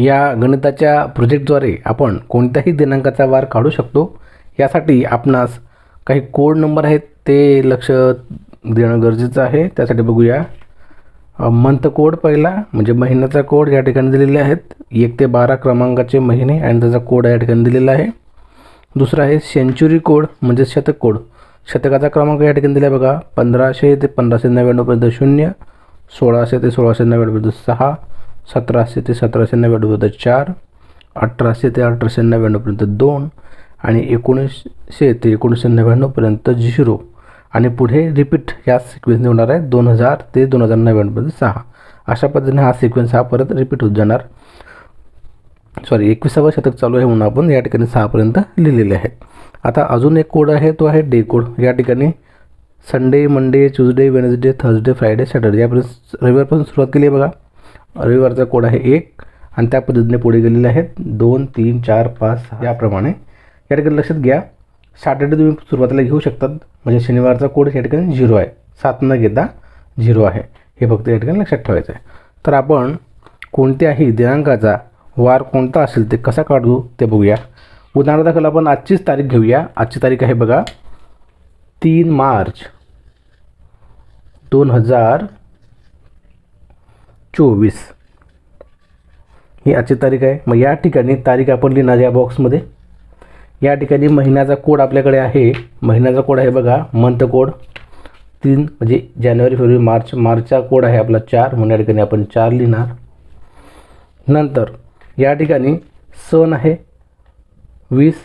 या गणिताच्या प्रोजेक्टद्वारे आपण कोणत्याही दिनांकाचा वार काढू शकतो? यासाठी आपणास काही कोड नंबर आहेत ते लक्ष देणं गरजेचं आहे. त्यासाठी बघूया. मंथ कोड पहिला म्हणजे महिन्याचा कोड या ठिकाणी दिलेले आहेत. एक ते बारा क्रमांकाचे महिने आणि त्याचा कोड या ठिकाणी दिलेला आहे. दुसरा आहे सेंचुरी कोड म्हणजे शतक कोड. शतकाचा क्रमांक या ठिकाणी दिला आहे बघा. पंधराशे ते पंधराशे नव्याण्णवपर्यंत शून्य सोळाशे ते सोळाशे नव्याण्णवपर्यंत सहा सतराशे ते सतराशे नव्याण्णवपर्यंत चार अठराशे ते अठराशे नव्याण्णवपर्यंत दोन आणि एकोणीसशे ते एकोणीसशे नव्याण्णवपर्यंत झिरो. आणि पुढे रिपीट या सिक्वेन्सने होणार आहे दोन हजार ते दोन हजार नव्याण्णवपर्यंत सहा. अशा पद्धतीने हा सिक्वेन्स हा परत रिपीट होत जाणार. सॉरी एकविसावं शतक चालू आहे म्हणून आपण या ठिकाणी सहापर्यंत लिहिलेले आहे. आता अजून एक कोड आहे तो आहे डे कोड या ठिकाणी Sunday Monday Tuesday Wednesday Thursday Friday Saturday यापर्यंत रविवारपासून सुरुवात केली आहे बघा. रविवारचा कोड आहे एक आणि त्या पद्धतीने पुढे गेलेले आहेत दोन तीन चार पाच याप्रमाणे. या ठिकाणी लक्षात घ्या सॅटर्डे तुम्ही सुरुवातीला घेऊ शकतात. म्हणजे शनिवारचा कोड या ठिकाणी झिरो आहे. सात न घेता झिरो आहे. हे फक्त या ठिकाणी लक्षात ठेवायचं आहे. तर आपण कोणत्याही दिनांकाचा वार कोणता असेल ते कसा काढू ते बघूया. उदाहरणादाखल आपण आजचीच तारीख घेऊया. आजची तारीख आहे बघा तीन मार्च दोन हजार चोवीस. ही आजची तारीख आहे. मग या ठिकाणी तारीख आपण लिहिणार या बॉक्समध्ये या ठिकाणी महिन्याचा कोड आपल्याकडे आहे. महिन्याचा कोड आहे बघा मंथ कोड तीन म्हणजे जानेवारी फेब्रुवारी मार्च. मार्चचा कोड आहे आपला चार. म्हणून या ठिकाणी आपण चार लिहिणार. नंतर या ठिकाणी सण आहे. वीस.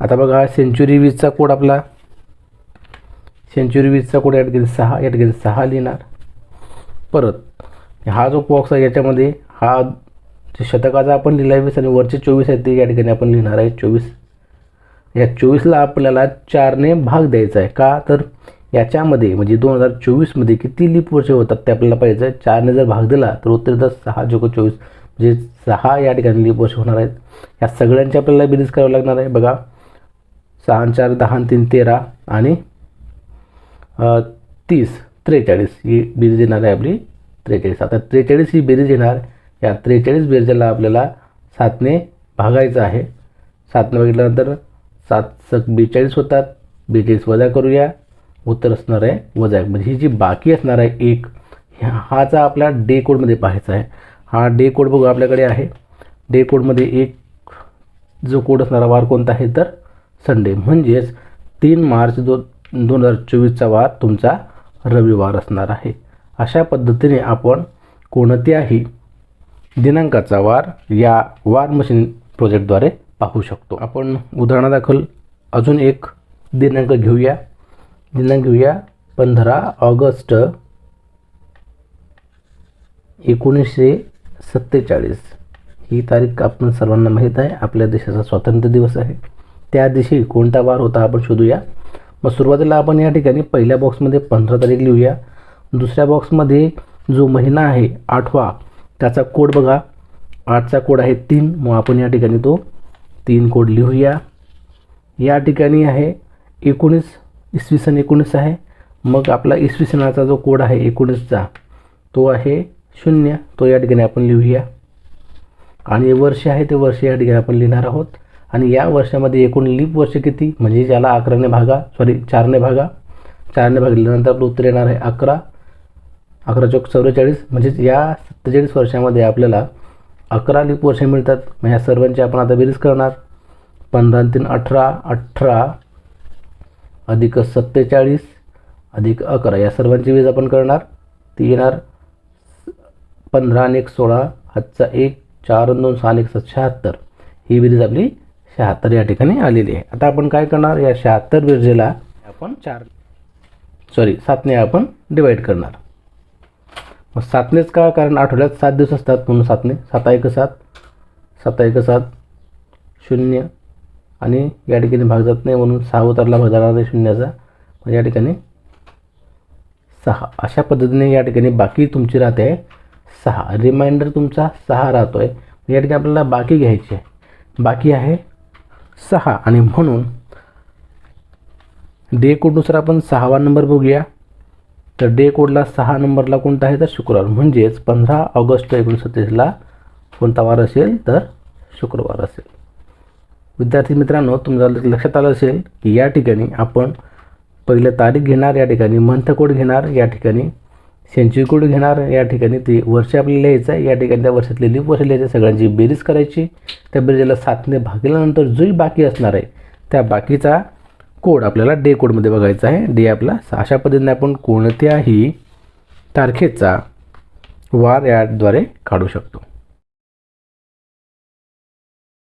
आता बघा सेंचुरी वीसचा कोड आपला. सेंचुरी वीसचा कोड या ठिकाणी सहा. या ठिकाणी सहा लिहिणार. परत हा जो बॉक्स आहे याच्यामध्ये हा जे शतकाचा आपण लिहिला आहे वीस आणि वरचे चोवीस आहेत ते या ठिकाणी आपण लिहिणार आहे चोवीस. या चोवीसला आपल्याला चारने भाग द्यायचा आहे. का? तर याच्यामध्ये म्हणजे दोन हजार चोवीसमध्ये किती लीप वर्ष होतात ते आपल्याला पाहिजे चारने जर भाग दिला तर उत्तर सहा जोक चोवीस. म्हणजे सहा या ठिकाणी लीप वर्ष होणार आहेत. या सगळ्यांची आपल्याला बेरीज करावं लागणार आहे. बघा सहा चार दहा तीन तेरा आणि तीस त्रेचाळीस ही बेरीज येणार आहे आपली. त्रेचाळीस. आता त्रेचाळीस ही बेरीज येणार. या त्रेचाळीस बेरजेला आपल्याला सातने भागायचं आहे. सातने बघितल्यानंतर सात सक बेचाळीस होतात. बेचाळीस वजा करूया. उत्तर असणार आहे वजा एक. म्हणजे ही जी बाकी असणार आहे एक ह्या हाचा आपला डे कोडमध्ये पाहायचा आहे. हा डे कोड बघू आपल्याकडे आहे. डे कोडमध्ये एक जो कोड असणारा वार कोणता आहे? तर संडे. म्हणजेच तीन मार्च दो दोन हजार चोवीसचा वार तुमचा रविवार असणार आहे. अशा पद्धतीने आपण कोणत्याही दिनांकाचा वार या वार मशीन प्रोजेक्टद्वारे पाहू शकतो. आपण उदाहरणादाखल अजून एक दिनांक घेऊया. दिनांक घेऊया. पंधरा ऑगस्ट एकोणीसशे सत्तेचाळीस. ही तारीख आपण सर्वांना माहीत आहे. आपल्या देशाचा स्वातंत्र्य दिवस आहे. त्या दिवशी कोणता वार होता आपण शोधूया. मग सुरुवातीला आपण या ठिकाणी पहिल्या बॉक्समध्ये पंधरा तारीख लिहूया. दुसऱ्या बॉक्समध्ये जो महिना आहे आठवा त्याचा कोड बघा. आठचा कोड आहे तीन. मग आपण या ठिकाणी तो तीन कोड लिहूया. या ठिकाणी आहे एकोणीस इसवी सन एकोणीस आहे. मग आपला इसवी सणाचा जो कोड आहे एकोणीसचा तो आहे शून्य. तो या ठिकाणी आपण लिहूया. आणि वर्ष आहे ते वर्ष या ठिकाणी आपण लिहिणार आहोत. आणि या वर्षामध्ये एकूण लीप वर्ष किती? म्हणजे ज्याला अकराने भागा सॉरी चारने भागा. चारने भागल्यानंतर आपलं उत्तर येणार आहे अकरा. अकरा चौक चौवेचाळीस म्हणजेच या सत्तेचाळीस वर्षामध्ये आपल्याला अकरा लीप वर्ष मिळतात. मग ह्या सर्वांची आपण आता बेरीज करणार. पंधरा तीन अठरा अठरा अधिक सत्तेचाळीस अधिक अकरा. या सर्वांची बेरीज आपण करणार. ती येणार पंधरा आणि एक सोळा हातचा एक चार दोन सहा एक सात शहात्तर. ही बेरीज आपली शहात्तर या ठिकाणी आलेली आहे. आता आपण काय करणार? या शहात्तर बेरजेला आपण चार सॉरी सातने आपण डिवाईड करणार. मग सातनेच का? कारण आठवड्यात सात दिवस असतात म्हणून सातने. साता एक सात साता एक सात शून्य. आणि या ठिकाणी भाग जात नाही म्हणून सहा उतरला भाग जाणार नाही शून्याचा. मग या ठिकाणी सहा. अशा पद्धतीने या ठिकाणी बाकी तुमची राहते आहे सहा. रिमाइंडर तुमचा सहा राहतो आहे या ठिकाणी आपल्याला बाकी घ्यायची आहे. बाकी आहे सहा. आणि म्हणून डे कोडनुसार आपण सहावा नंबर बघूया. तर डे कोडला सहा नंबरला कोणता आहे? तर शुक्रवार. म्हणजेच पंधरा ऑगस्ट एकोणीसशे कोणता वार असेल? तर शुक्रवार असेल. विद्यार्थी मित्रांनो तुमच्या लक्षात आलं असेल की या ठिकाणी आपण पहिलं तारीख घेणार या ठिकाणी मंथ कोड घेणार या ठिकाणी सेंचुरी कोड घेणार या ठिकाणी ते वर्ष आपल्याला लिहायचं आहे. या ठिकाणी त्या वर्षातले लिप वर्ष लिहायचे. सगळ्यांची बेरीज करायची. त्या बेरीजला सातने भागल्यानंतर जोही बाकी असणार आहे. त्या बाकीचा कोड आपल्याला डे कोडमध्ये बघायचा आहे. डे आपला अशा पद्धतीने आपण कोणत्याही तारखेचा वार याद्वारे काढू शकतो.